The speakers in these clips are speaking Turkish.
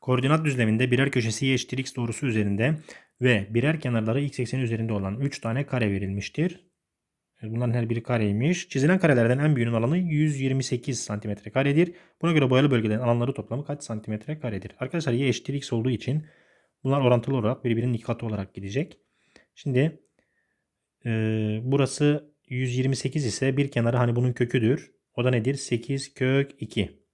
Koordinat düzleminde birer köşesi y eşittir x doğrusu üzerinde ve birer kenarları x ekseni üzerinde olan 3 tane kare verilmiştir. Bunların her biri kareymiş. Çizilen karelerden en büyüğünün alanı 128 santimetre karedir. Buna göre boyalı bölgelerin alanları toplamı kaç santimetre karedir? Arkadaşlar y eşittir x olduğu için bunlar orantılı olarak birbirinin iki katı olarak gidecek. Şimdi e, burası 128 ise bir kenarı hani bunun köküdür. O da nedir? 8 kök 2.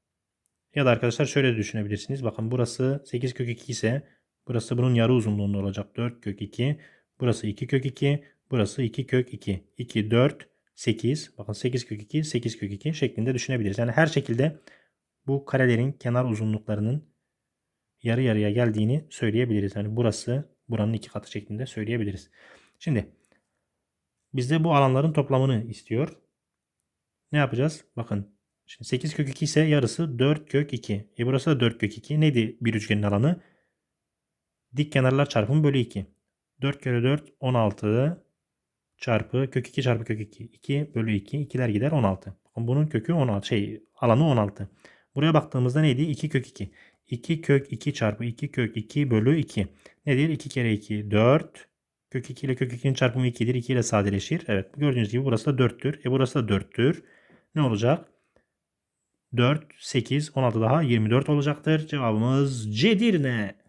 Ya da arkadaşlar şöyle de düşünebilirsiniz. Bakın burası 8 kök 2 ise burası bunun yarı uzunluğunda olacak. 4 kök 2. Burası 2 kök 2. Burası 2 kök 2. 2, 4, 8. Bakın 8 kök 2, 8 kök 2 şeklinde düşünebiliriz. Yani her şekilde bu karelerin kenar uzunluklarının yarı yarıya geldiğini söyleyebiliriz. Yani burası buranın iki katı şeklinde söyleyebiliriz. Şimdi bizde bu alanların toplamını istiyor. Ne yapacağız? Bakın Şimdi 8 kök 2 ise yarısı 4 kök 2. E burası da 4 kök 2. Neydi bir üçgenin alanı? Dik kenarlar çarpımı bölü 2. 4 kere 4 16 çarpı kök 2 çarpı kök 2. 2 bölü 2. 2'ler gider 16. Bakın bunun kökü 16 şey alanı 16. Buraya baktığımızda neydi? 2 kök 2. 2 kök 2 çarpı 2 kök 2 bölü 2. Nedir? 2 kere 2 4. Kök 2 ile kök 2'nin çarpımı 2'dir. 2 ile sadeleşir. Evet gördüğünüz gibi burası da 4'tür. E burası da 4'tür. Ne olacak? 4, 8, 16 daha 24 olacaktır. Cevabımız Cedirne.